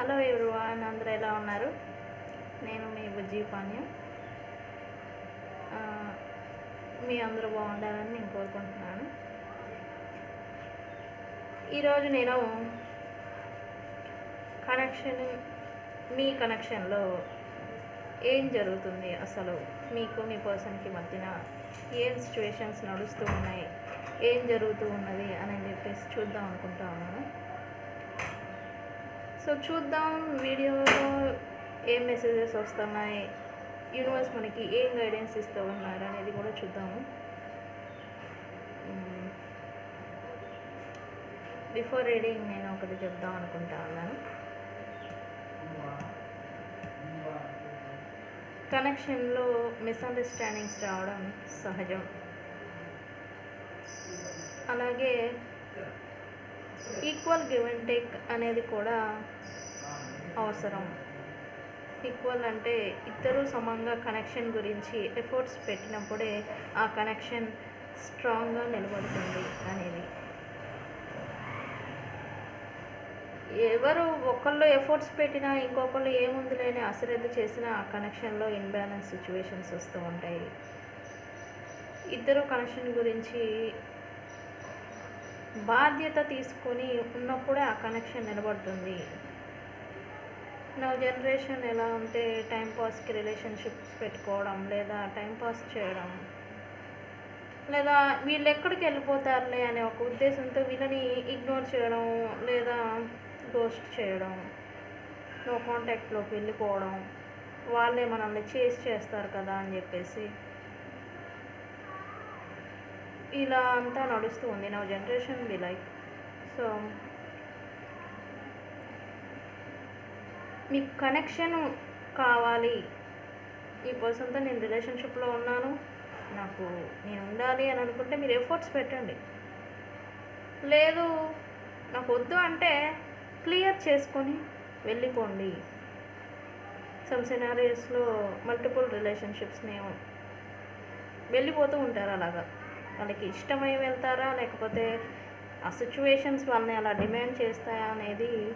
Hello everyone అందరూ ఎలా ఉన్నారు? నేను మీ బుజ్జి పాణ్యం. మీ అందరూ బాగుండాలని నేను కోరుకుంటున్నాను. ఈరోజు నేను కనెక్షన్ మీ కనెక్షన్లో ఏం జరుగుతుంది? అసలు మీకు మీ పర్సన్కి మధ్యన ఏం సిచ్యువేషన్స్ నడుస్తూ ఉన్నాయి? ఏం జరుగుతూ ఉన్నది? అని చెప్పేసి చూద్దాం అనుకుంటా ఉన్నాను. సో చూద్దాం వీడియోలో ఏం మెసేజెస్ వస్తున్నాయి? యూనివర్స్ మనకి ఏం గైడెన్స్ ఇస్తూ ఉన్నారు అనేది కూడా చూద్దాము. బిఫోర్ రీడింగ్ నేను ఒకటి చెప్దాం అనుకుంటా ఉన్నాను. కనెక్షన్లో మిస్అండర్స్టాండింగ్స్ రావడం సహజం. అలాగే ఈక్వల్ గివ్ అండ్ టేక్ అనేది కూడా అవసరం. ఈక్వల్ అంటే ఇద్దరూ సమంగా కనెక్షన్ గురించి ఎఫర్ట్స్ పెట్టినప్పుడే ఆ కనెక్షన్ స్ట్రాంగ్గా నిలబడుతుంది అనేది. ఎవరు ఒకళ్ళు ఎఫర్ట్స్ పెట్టినా ఇంకొకళ్ళు ఏముంది లేని అశ్రద్ధ చేసినా ఆ కనెక్షన్లో ఇన్బ్యాలెన్స్ సిచ్యువేషన్స్ వస్తూ ఉంటాయి. ఇద్దరు కనెక్షన్ గురించి బాధ్యత తీసుకొని ఉన్నప్పుడే ఆ కనెక్షన్ నిలబడుతుంది. నా జనరేషన్ ఎలా ఉంటే టైంపాస్కి రిలేషన్షిప్స్ పెట్టుకోవడం లేదా టైంపాస్ చేయడం లేదా వీళ్ళు ఎక్కడికి వెళ్ళిపోతారులే అనే ఒక ఉద్దేశంతో వీళ్ళని ఇగ్నోర్ చేయడం లేదా గోస్ట్ చేయడం నో కాంటాక్ట్లోకి వెళ్ళిపోవడం వాళ్ళే మనల్ని చేసి చేస్తారు కదా అని చెప్పేసి ఇలా అంతా నడుస్తూ ఉంది నా జనరేషన్ బి లైక్. సో మీకు కనెక్షన్ కావాలి. ఈ పర్సన్తో నేను రిలేషన్షిప్లో ఉన్నాను. నాకు నేను ఉండాలి అని అనుకుంటే మీరు ఎఫర్ట్స్ పెట్టండి. లేదు నాకు వద్దు అంటే క్లియర్ చేసుకొని వెళ్ళిపోండి. సమ్ సినారీస్లో మల్టిపుల్ రిలేషన్షిప్స్ని వెళ్ళిపోతూ ఉంటారు అలాగా. వాళ్ళకి ఇష్టమై వెళ్తారా? లేకపోతే ఆ సిచ్యువేషన్స్ వాళ్ళని అలా డిమాండ్ చేస్తాయా అనేది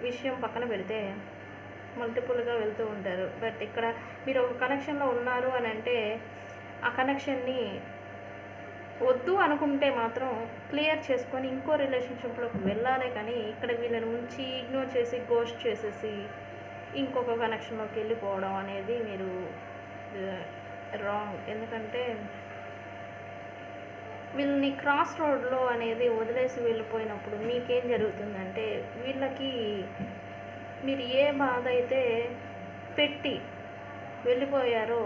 విషయం పక్కన పెడితే మల్టిపుల్గా వెళ్తూ ఉంటారు. బట్ ఇక్కడ మీరు ఒక కనెక్షన్లో ఉన్నారు అని అంటే ఆ కనెక్షన్ని వద్దు అనుకుంటే మాత్రం క్లియర్ చేసుకొని ఇంకో రిలేషన్షిప్లోకి వెళ్ళాలి కానీ ఇక్కడ వీళ్ళని ఉంచి ఇగ్నోర్ చేసి గోస్ట్ చేసేసి ఇంకొక కనెక్షన్లోకి వెళ్ళిపోవడం అనేది మీరు uh, రాంగ్ ఎందుకంటే వీళ్ళని క్రాస్ రోడ్లో అనేది వదిలేసి వెళ్ళిపోయినప్పుడు మీకేం జరుగుతుందంటే వీళ్ళకి మీరు ఏ బాధ అయితే పెట్టి వెళ్ళిపోయారో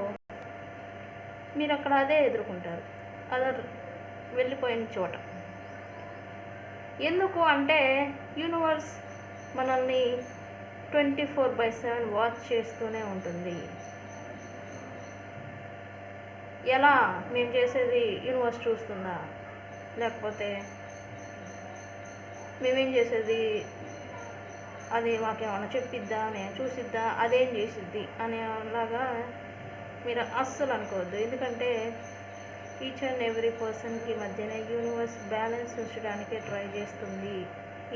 మీరు అక్కడ అదే ఎదుర్కొంటారు. అదర్ వెళ్ళిపోయిన చోట. ఎందుకు అంటే యూనివర్స్ మనల్ని twenty four by seven watch చేస్తూనే ఉంటుంది. ఎలా మేము చేసేది యూనివర్స్ చూస్తుందా? లేకపోతే మేమేం చేసేది? అది మాకేమన్నా చెప్పిద్దా? మేము చూసిద్దా? అదేం చేసిద్ది? అనేలాగా మీరు అస్సలు అనుకోవద్దు. ఎందుకంటే ఈచ్ అండ్ ఎవ్రీ పర్సన్కి మధ్యన యూనివర్స్ బ్యాలెన్స్ ఉంచడానికే ట్రై చేస్తుంది.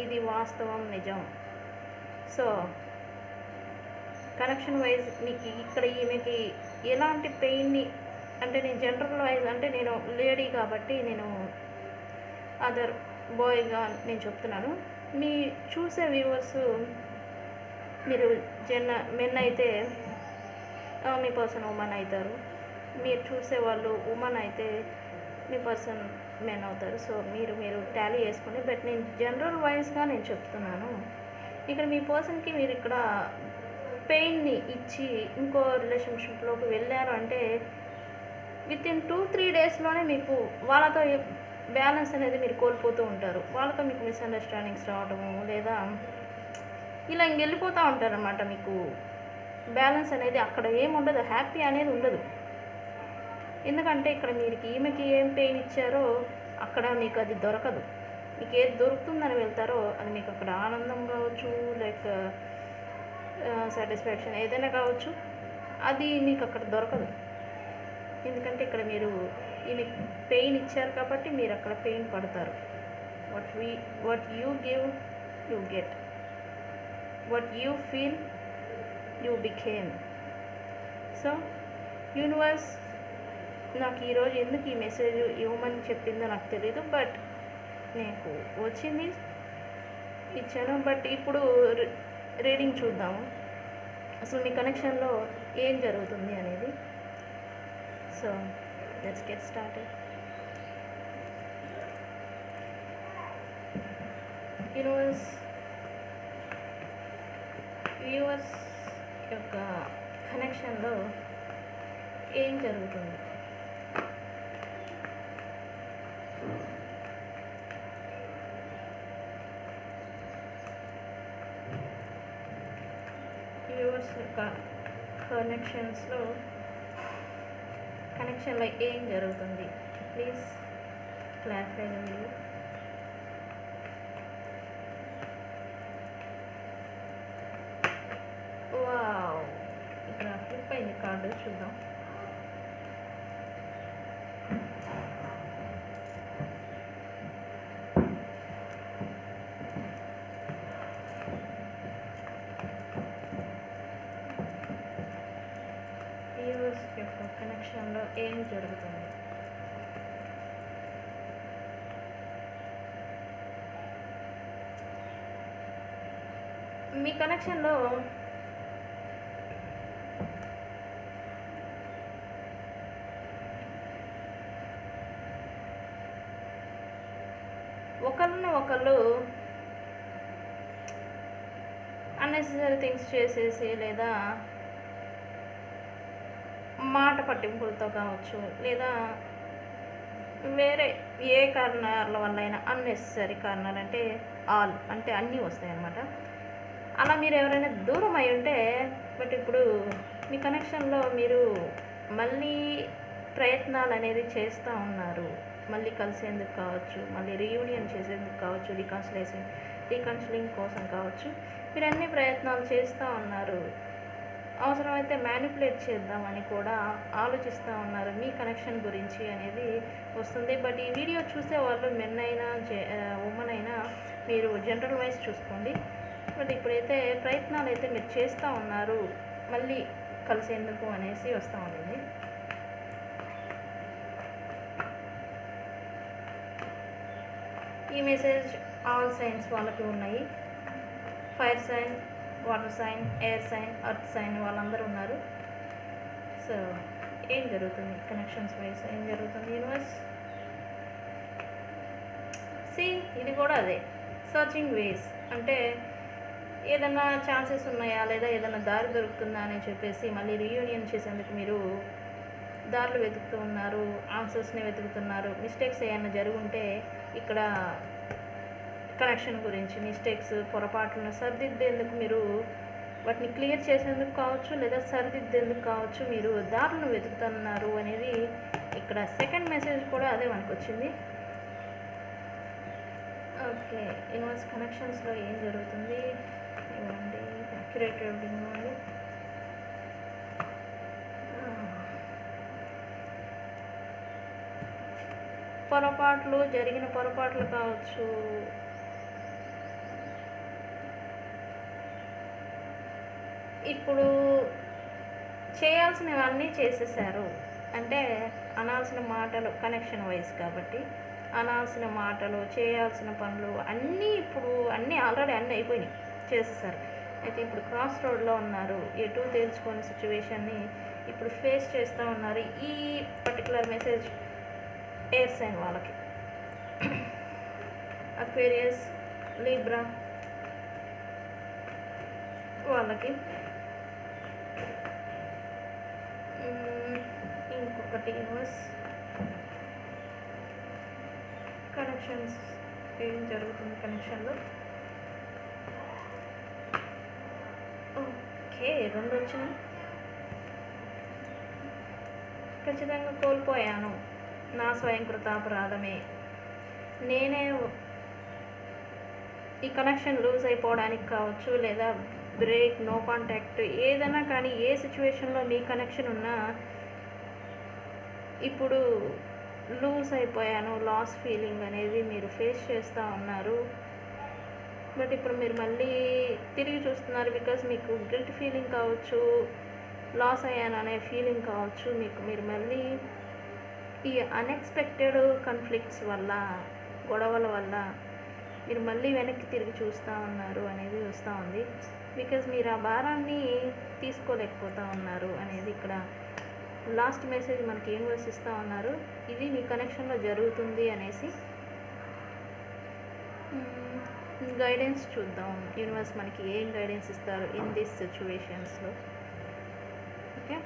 ఇది వాస్తవం నిజం. సో కనెక్షన్ వైజ్ మీకు ఇక్కడ ఈమెకి ఎలాంటి పెయిన్ని అంటే నేను జనరల్ వైజ్ అంటే నేను లేడీ కాబట్టి నేను అదర్ బాయ్గా నేను చెప్తున్నాను. మీ చూసే వ్యూవర్స్ మీరు జన మెన్ అయితే మీ పర్సన్ ఉమెన్ అవుతారు. మీరు చూసే వాళ్ళు ఉమెన్ అయితే మీ పర్సన్ మెన్ అవుతారు. సో మీరు మీరు టాలీ చేసుకుని బట్ నేను జనరల్ వైజ్గా నేను చెప్తున్నాను. ఇక్కడ మీ పర్సన్కి మీరు ఇక్కడ పెయిన్ని ఇచ్చి ఇంకో రిలేషన్షిప్లోకి వెళ్ళారు అంటే విత్ ఇన్ టూ త్రీ డేస్లోనే మీకు వాళ్ళతో బ్యాలెన్స్ అనేది మీరు కోల్పోతూ ఉంటారు. వాళ్ళతో మీకు మిస్అండర్స్టాండింగ్స్ రావడము లేదా ఇలా ఇంక వెళ్ళిపోతూ ఉంటారనమాట మీకు. బ్యాలెన్స్ అనేది అక్కడ ఏముండదు హ్యాపీ అనేది ఉండదు. ఎందుకంటే ఇక్కడ మీరు ఈమెకి ఏం పెయిన్ ఇచ్చారో అక్కడ మీకు అది దొరకదు. మీకు ఏది దొరుకుతుందని వెళ్తారో అది మీకు అక్కడ ఆనందం కావచ్చు లైక్ సాటిస్ఫాక్షన్ ఏదైనా కావచ్చు అది మీకు అక్కడ దొరకదు. ఎందుకంటే ఇక్కడ మీరు ఈమె పెయిన్ ఇచ్చారు కాబట్టి మీరు అక్కడ పెయిన్ పడతారు. What we what you give you get what you feel you became so universe నాకు ఈరోజు ఎందుకు ఈ మెసేజ్ ఇవ్వమని చెప్పిందో నాకు తెలియదు బట్ నాకు వచ్చింది ఇచ్చాను బట్ ఇప్పుడు రీడింగ్ చూద్దాము. అసలు మీ కనెక్షన్లో ఏం జరుగుతుంది అనేది so let's get started universe viewers యొక్క కనెక్షన్లో ఏం జరుగుతుంది వ్యూవర్స్ యొక్క కనెక్షన్స్లో కనెక్షన్లో ఏం జరుగుతుంది? ప్లీజ్ క్లారిఫై మీరు వావ్ ఇక్కడ ఫ్లిప్ అయింది కార్డు చూద్దాం వ్యూవర్స్ యొక్క కనెక్షన్లో ఏం జరుగుతుంది? మీ కనెక్షన్లో ఒకరిని ఒకళ్ళు అన్నెసరీ థింగ్స్ చేసేసి లేదా మాట పట్టింపులతో కావచ్చు లేదా వేరే ఏ కారణాల వల్ల అయినా అన్నెసరీ కారణాలు అంటే ఆల్ అంటే అన్నీ వస్తాయి అన్నమాట అలా మీరు ఎవరైనా దూరం అయి ఉంటే బట్ ఇప్పుడు మీ కనెక్షన్లో మీరు మళ్ళీ ప్రయత్నాలు అనేది చేస్తూ ఉన్నారు. మళ్ళీ కలిసేందుకు కావచ్చు మళ్ళీ రీయూనియన్ చేసేందుకు కావచ్చు రీకన్సిలేషన్ రీకన్సిలింగ్ కోసం కావచ్చు మీరు అన్ని ప్రయత్నాలు చేస్తూ ఉన్నారు. అవసరమైతే మ్యానిపులేట్ చేద్దామని కూడా ఆలోచిస్తూ ఉన్నారు. మీ కనెక్షన్ గురించి అనేది వస్తుంది. బట్ ఈ వీడియో చూసే వాళ్ళు మెన్ అయినా ఉమెన్ అయినా మీరు జనరల్ వైజ్ చూసుకోండి. బట్ ఇప్పుడైతే ప్రయత్నాలు అయితే మీరు చేస్తూ ఉన్నారు. మళ్ళీ కలిసేందుకు అనేసి వస్తూ ఉండింది ఈ మెసేజ్ ఆల్ సైన్స్ వాళ్ళకి ఉన్నాయి. Fire sign water sign air sign earth sign వాళ్ళందరూ ఉన్నారు. సో ఏం జరుగుతుంది? కనెక్షన్స్ వైజ్ ఏం జరుగుతుంది యూనివర్స్? సి ఇది కూడా అదే. సర్చింగ్ వేస్ అంటే ఏదైనా ఛాన్సెస్ ఉన్నాయా? లేదా ఏదైనా దారి దొరుకుతుందా అని చెప్పేసి మళ్ళీ రీయూనియన్ చేసేందుకు మీరు దారులు వెతుకుతూ ఉన్నారు ఆన్సర్స్ని వెతుకుతున్నారు మిస్టేక్స్ ఏమైనా జరుగుంటే ఇక్కడ కనెక్షన్ గురించి మిస్టేక్స్ పొరపాట్లను సరిదిద్దేందుకు మీరు వాటిని క్లియర్ చేసేందుకు కావచ్చు లేదా సరిదిద్దేందుకు కావచ్చు మీరు దారులను వెతుకుతున్నారు అనేది ఇక్కడ సెకండ్ మెసేజ్ కూడా అదే మనకు వచ్చింది. ఓకే యూనివర్స్ కనెక్షన్స్లో ఏం జరుగుతుంది? ఇవ్వండి అక్యురేట్ ఇవ్వండి పొరపాట్లు జరిగిన పొరపాట్లు కావచ్చు ఇప్పుడు చేయాల్సినవన్నీ చేసేసారు. అంటే అనాల్సిన మాటలు కనెక్షన్ వైజ్ కాబట్టి అనాల్సిన మాటలు చేయాల్సిన పనులు అన్నీ ఇప్పుడు అన్నీ ఆల్రెడీ అన్నీ అయిపోయినాయి చేసేసారు. అయితే ఇప్పుడు క్రాస్ రోడ్లో ఉన్నారు. ఎటు తేల్చుకోని సిచ్యువేషన్ని ఇప్పుడు ఫేస్ చేస్తూ ఉన్నారు ఈ పర్టికులర్ మెసేజ్ ఎయిర్ సైన్ వాళ్ళకి. అక్వేరియస్ లీబ్రా వాళ్ళకి మ్మ్, ఇంకొకటి యూనివర్స్ కనెక్షన్స్ ఏం జరుగుతుంది కనెక్షన్లో? ఓకే రెండు వచ్చినాయి. ఖచ్చితంగా కోల్పోయాను. నా స్వయం కృతాపరాధమే నేనే ఈ కనెక్షన్ లూజ్ అయిపోవడానికి కావచ్చు లేదా బ్రేక్ నో కాంటాక్ట్ ఏదైనా కానీ ఏ సిచ్యువేషన్లో మీ కనెక్షన్ ఉన్నా ఇప్పుడు లూజ్ అయిపోయాను లాస్ ఫీలింగ్ అనేది మీరు ఫేస్ చేస్తూ ఉన్నారు. బట్ ఇప్పుడు మీరు మళ్ళీ తిరిగి చూస్తున్నారు బికాస్ మీకు గిల్ట్ ఫీలింగ్ కావచ్చు లాస్ అయ్యాను అనే ఫీలింగ్ కావచ్చు మీకు మీరు మళ్ళీ ఈ అన్ఎక్స్పెక్టెడ్ కన్ఫ్లిక్ట్స్ వల్ల గొడవల వల్ల మీరు మళ్ళీ వెనక్కి తిరిగి చూస్తూ ఉన్నారు అనేది వస్తూ ఉంది. బికాజ్ మీరు ఆ భారాన్ని తీసుకోలేకపోతూ ఉన్నారు అనేది ఇక్కడ లాస్ట్ మెసేజ్ మనకి యూనివర్స్ ఇస్తూ ఉన్నారు? ఇది మీ కనెక్షన్లో జరుగుతుంది అనేసి గైడెన్స్ చూద్దాం. యూనివర్స్ మనకి ఏం గైడెన్స్ ఇస్తారు ఇన్ దిస్ సిచ్యువేషన్స్లో ఓకే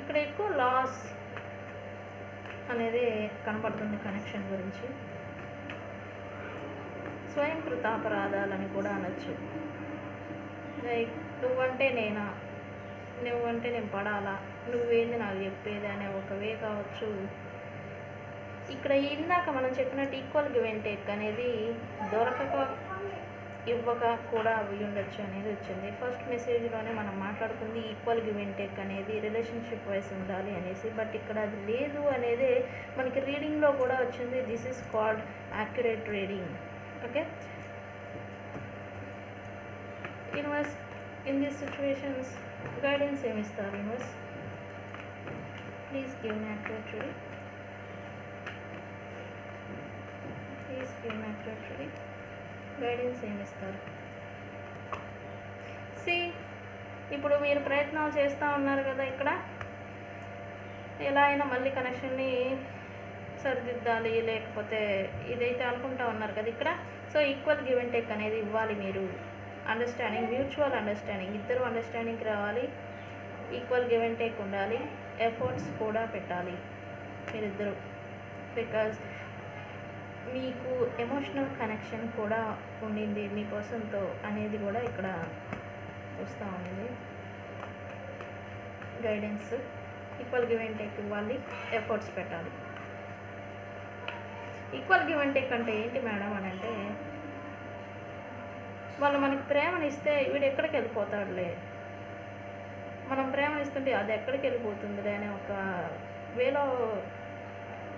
ఇక్కడ ఎక్కువ లాస్ అనేది కనపడుతుంది కనెక్షన్ గురించి. స్వయం కృతాపరాధాలని కూడా అనొచ్చు. లైక్ నువ్వంటే నేనా? నువ్వంటే నేను పడాలా? నువ్వేంది నాకు చెప్పేది అనే ఒక వే కావచ్చు. ఇక్కడ ఇందాక మనం చెప్పినట్టు ఈక్వల్ గివ్ అండ్ టేక్ అనేది దొరకక ఇవ్వక కూడా అవి ఉండొచ్చు అనేది వచ్చింది. ఫస్ట్ మెసేజ్లోనే మనం మాట్లాడుకుంది ఈక్వల్ గివ్ అండ్ టేక్ అనేది రిలేషన్షిప్ వైస్ ఉండాలి అనేసి. బట్ ఇక్కడ అది లేదు అనేది మనకి రీడింగ్లో కూడా వచ్చింది. This is called accurate reading okay? Universe in these situations guidance ఏమి ఇస్తారు universe? Please give me please give me guidance ఏమి ఇస్తారు సి ఇప్పుడు మీరు ప్రయత్నాలు చేస్తూ ఉన్నారు కదా ఇక్కడ. ఎలా అయినా మళ్ళీ కనెక్షన్ని సరిదిద్దాలి లేకపోతే ఇదైతే అనుకుంటా ఉన్నారు కదా ఇక్కడ. So equal give and take అనేది ఇవ్వాలి మీరు. అండర్స్టాండింగ్ మ్యూచువల్ అండర్స్టాండింగ్ ఇద్దరు అండర్స్టాండింగ్కి రావాలి. ఈక్వల్ గివ్ అండ్ టేక్ ఉండాలి. ఎఫర్ట్స్ కూడా పెట్టాలి మీరిద్దరు. బికాజ్ మీకు ఎమోషనల్ కనెక్షన్ కూడా ఉండింది మీ అనేది కూడా ఇక్కడ వస్తూ ఉంది. Guidance equal give and take ఇవ్వాలి. ఎఫర్ట్స్ పెట్టాలి. ఈక్వల్ గివ్ అండ్ టేక్ అంటే ఏంటి మేడం అని అంటే వాళ్ళు మనకి ప్రేమను ఇస్తే వీడు ఎక్కడికి వెళ్ళిపోతాడులే. మనం ప్రేమ ఇస్తుంటే అది ఎక్కడికి వెళ్ళిపోతుందిలే అనే ఒక వేలో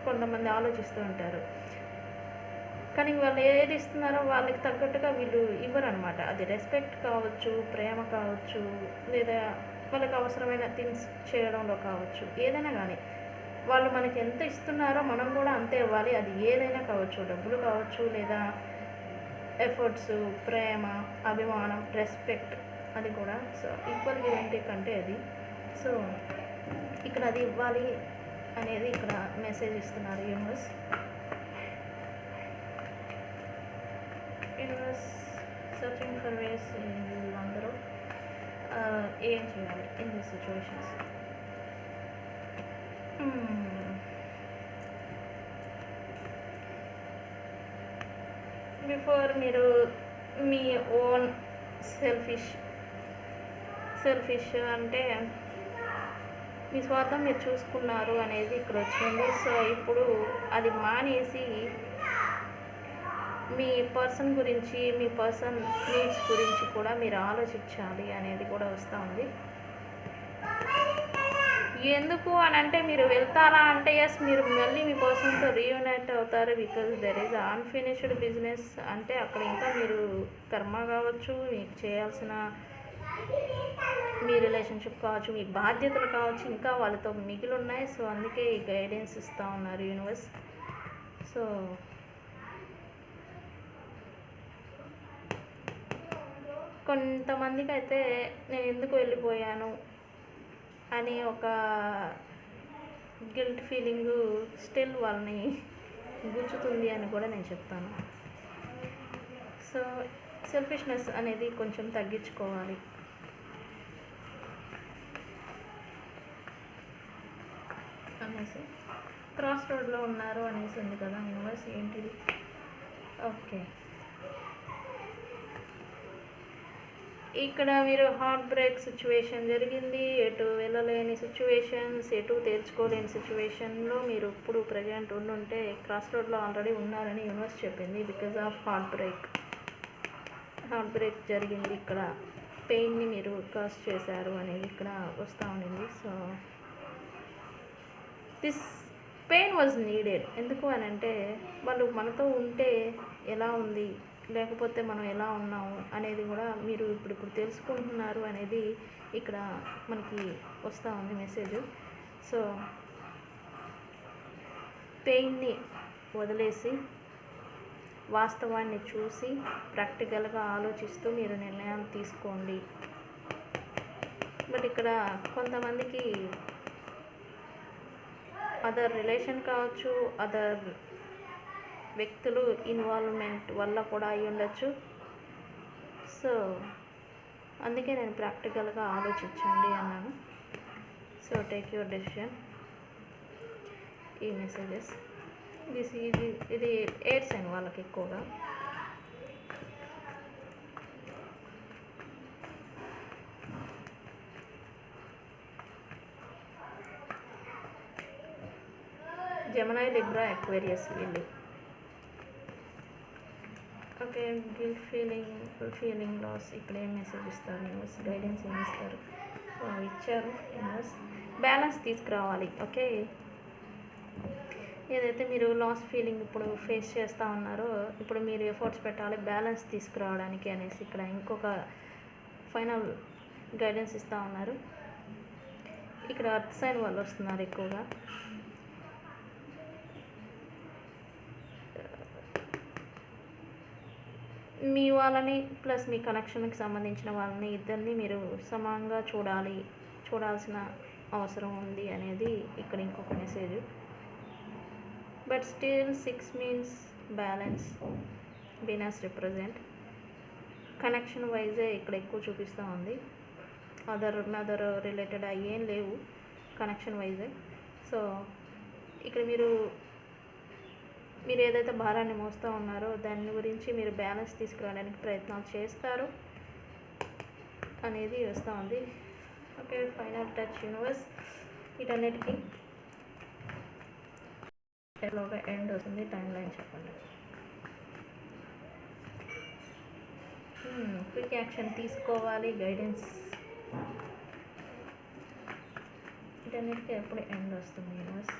కొంతమంది ఆలోచిస్తూ ఉంటారు. కానీ వాళ్ళు ఏది ఇస్తున్నారో వాళ్ళకి తగ్గట్టుగా వీళ్ళు ఇవ్వరు అనమాట అది రెస్పెక్ట్ కావచ్చు ప్రేమ కావచ్చు లేదా వాళ్ళకి అవసరమైన థింగ్స్ చేయడంలో కావచ్చు ఏదైనా కానీ. వాళ్ళు మనకి ఎంత ఇస్తున్నారో మనం కూడా అంతే ఇవ్వాలి. అది ఏదైనా కావచ్చు డబ్బులు కావచ్చు లేదా ఎఫర్ట్స్ ప్రేమ అభిమానం రెస్పెక్ట్ అది కూడా. సో ఈక్వల్ గివెంటీ కంటే అది. సో ఇక్కడ అది ఇవ్వాలి అనేది ఇక్కడ మెసేజ్ ఇస్తున్నారు universe. Universe searching for ways అందరూ ఏం చేయాలి ఇన్ దిస్ సిచ్యువేషన్స్ బిఫోర్ మీరు మీ ఓన్ సెల్ఫిష్ సెల్ఫిష్ అంటే మీ స్వార్థం మీరు చూసుకున్నారు అనేది ఇక్కడ వచ్చింది. సో ఇప్పుడు అది మానేసి మీ పర్సన్ గురించి మీ పర్సన్ నీడ్స్ గురించి కూడా మీరు ఆలోచించాలి అనేది కూడా వస్తూ ఉంది. ఎందుకు అని అంటే మీరు వెళ్తారా అంటే ఎస్ మీరు మళ్ళీ మీ పర్సన్తో రీయూనైట్ అవుతారు because there is unfinished business అంటే అక్కడ ఇంకా మీరు కర్మ కావచ్చు మీకు చేయాల్సిన మీ రిలేషన్షిప్ కావచ్చు మీ బాధ్యతలు కావచ్చు ఇంకా వాళ్ళతో మిగిలి ఉన్నాయి సో అందుకే ఈ గైడెన్స్ ఇస్తూ ఉన్నారు యూనివర్స్ సో కొంతమందికి అయితే నేను ఎందుకు వెళ్ళిపోయాను? అని ఒక గిల్ట్ ఫీలింగ్ స్టిల్ వాళ్ళని గుచ్చుతుంది అని కూడా నేను చెప్తాను. సో సెల్ఫిష్నెస్ అనేది కొంచెం తగ్గించుకోవాలి. అనేసి క్రాస్ రోడ్లో ఉన్నారు అనేసి ఉంది కదా యూనివర్స్ ఏంటిది? ఓకే ఇక్కడ మీరు హార్ట్ బ్రేక్ సిచ్యువేషన్ జరిగింది ఎటు వెళ్ళలేని సిచ్యువేషన్స్ ఎటు తేల్చుకోలేని సిచ్యువేషన్లో మీరు ఇప్పుడు ప్రజెంట్ ఉండుంటే క్రాస్ రోడ్లో ఆల్రెడీ ఉన్నారని యూనివర్స్ చెప్పింది because of heart break heart break జరిగింది ఇక్కడ. పెయిన్ని మీరు కాస్ చేశారు అనేది ఇక్కడ వస్తూ ఉండింది so this pain was needed ఎందుకు అని అంటే వాళ్ళు మనతో ఉంటే ఎలా ఉంది? లేకపోతే మనం ఎలా ఉన్నాము అనేది కూడా మీరు ఇప్పుడు ఇప్పుడు తెలుసుకుంటున్నారు అనేది ఇక్కడ మనకి వస్తూ ఉంది మెసేజ్. సో పెయిన్ని వదిలేసి వాస్తవాన్ని చూసి ప్రాక్టికల్గా ఆలోచిస్తూ మీరు నిర్ణయం తీసుకోండి. బట్ ఇక్కడ కొంతమందికి అదర్ రిలేషన్ కావచ్చు అదర్ వ్యక్తులు ఇన్వాల్వ్మెంట్ వల్ల కూడా అయి ఉండొచ్చు. సో అందుకే నేను ప్రాక్టికల్గా ఆలోచించండి అన్నాను. సో టేక్ యువర్ డెసిషన్ ఈ మెసేజెస్ దిస్ ఇది ఇది ఎయిర్ సైన్ వాళ్ళకి ఎక్కువగా. జమనాయి లిబ్రా ఎక్వేరియస్ వీళ్ళు okay guilt feeling feeling loss ఇక్కడ ఏం మెసేజ్ ఇస్తారు యూనివర్స్ గైడెన్స్ ఏమి ఇస్తారు? ఇచ్చారు యూనివర్స్ బ్యాలెన్స్ తీసుకురావాలి ఓకే? ఏదైతే మీరు లాస్ ఫీలింగ్ ఇప్పుడు ఫేస్ చేస్తూ ఉన్నారో ఇప్పుడు మీరు ఎఫర్ట్స్ పెట్టాలి బ్యాలెన్స్ తీసుకురావడానికి అనేసి ఇక్కడ ఇంకొక ఫైనల్ గైడెన్స్ ఇస్తూ ఉన్నారు. ఇక్కడ అర్త్ సైన్ వాళ్ళు వస్తున్నారు ఎక్కువగా. మీ వాళ్ళని ప్లస్ మీ కనెక్షన్కి సంబంధించిన వాళ్ళని ఇద్దరిని మీరు సమానంగా చూడాలి చూడాల్సిన అవసరం ఉంది అనేది ఇక్కడ ఇంకొక message but still six means balance Venus represent connection yj ఇక్కడ ఎక్కువ చూపిస్తూ ఉంది. అదర్ అదర్ రిలేటెడ్ అయ్యేం లేవు కనెక్షన్ వైజే సో ఇక్కడ మీరు మీరు ఏదైతే భారాన్ని మోస్తూ ఉన్నారో దాని గురించి మీరు బ్యాలెన్స్ తీసుకురావడానికి ప్రయత్నాలు చేస్తారు అనేది వస్తూ ఉంది. Okay final touch universe. వీటన్నిటికీ ఎలాగా ఎండ్ వస్తుంది టైం లైన్ చెప్పండి క్విక్ యాక్షన్ తీసుకోవాలి గైడెన్స్. వీటన్నిటికీ ఎప్పుడు ఎండ్ వస్తుంది యూనివర్స్?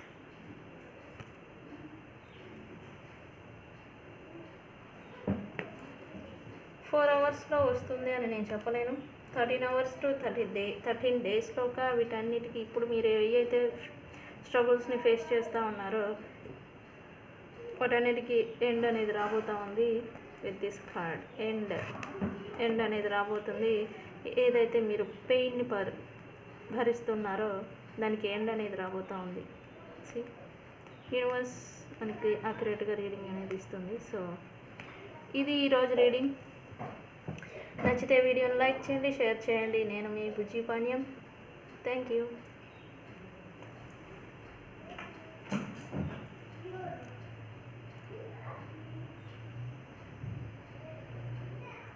ఫోర్ అవర్స్లో వస్తుంది అని నేను చెప్పలేను. Thirteen hours to thirty day thirteen డేస్లోగా వీటన్నిటికీ ఇప్పుడు మీరు ఏవైతే స్ట్రగుల్స్ని ఫేస్ చేస్తూ ఉన్నారో వాటన్నిటికీ ఎండ్ అనేది రాబోతూ ఉంది with this card end end అనేది రాబోతుంది. ఏదైతే మీరు పెయిన్ని భర్ భరిస్తున్నారో దానికి ఎండ్ అనేది రాబోతూ ఉంది. సి యూనివర్స్ మనకి అక్యురేట్గా రీడింగ్ అనేది ఇస్తుంది. సో ఇది ఈరోజు రీడింగ్ నచ్చితే వీడియోని లైక్ చేయండి షేర్ చేయండి. నేను మీ బుజ్జి పాణ్యం. Thank you